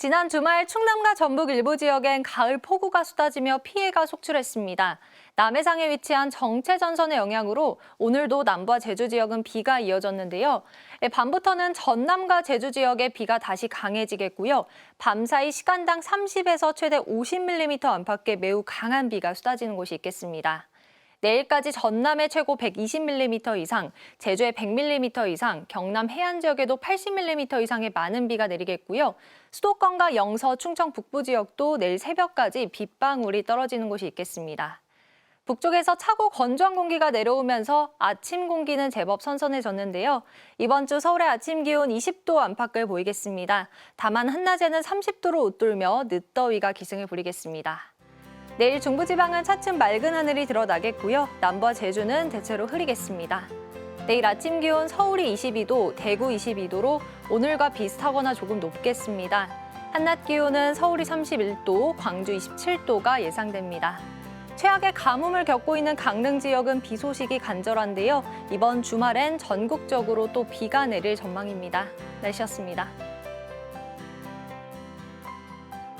지난 주말 충남과 전북 일부 지역엔 가을 폭우가 쏟아지며 피해가 속출했습니다. 남해상에 위치한 정체 전선의 영향으로 오늘도 남부와 제주 지역은 비가 이어졌는데요. 예, 밤부터는 전남과 제주 지역에 비가 다시 강해지겠고요. 밤사이 시간당 30에서 최대 50mm 안팎의 매우 강한 비가 쏟아지는 곳이 있겠습니다. 내일까지 전남에 최고 120mm 이상, 제주에 100mm 이상, 경남 해안 지역에도 80mm 이상의 많은 비가 내리겠고요. 수도권과 영서, 충청 북부 지역도 내일 새벽까지 빗방울이 떨어지는 곳이 있겠습니다. 북쪽에서 차고 건조한 공기가 내려오면서 아침 공기는 제법 선선해졌는데요. 이번 주 서울의 아침 기온 20도 안팎을 보이겠습니다. 다만 한낮에는 30도로 웃돌며 늦더위가 기승을 부리겠습니다. 내일 중부지방은 차츰 맑은 하늘이 드러나겠고요. 남부와 제주는 대체로 흐리겠습니다. 내일 아침 기온 서울이 22도, 대구 22도로 오늘과 비슷하거나 조금 높겠습니다. 한낮 기온은 서울이 31도, 광주 27도가 예상됩니다. 최악의 가뭄을 겪고 있는 강릉 지역은 비 소식이 간절한데요. 이번 주말엔 전국적으로 또 비가 내릴 전망입니다. 날씨였습니다.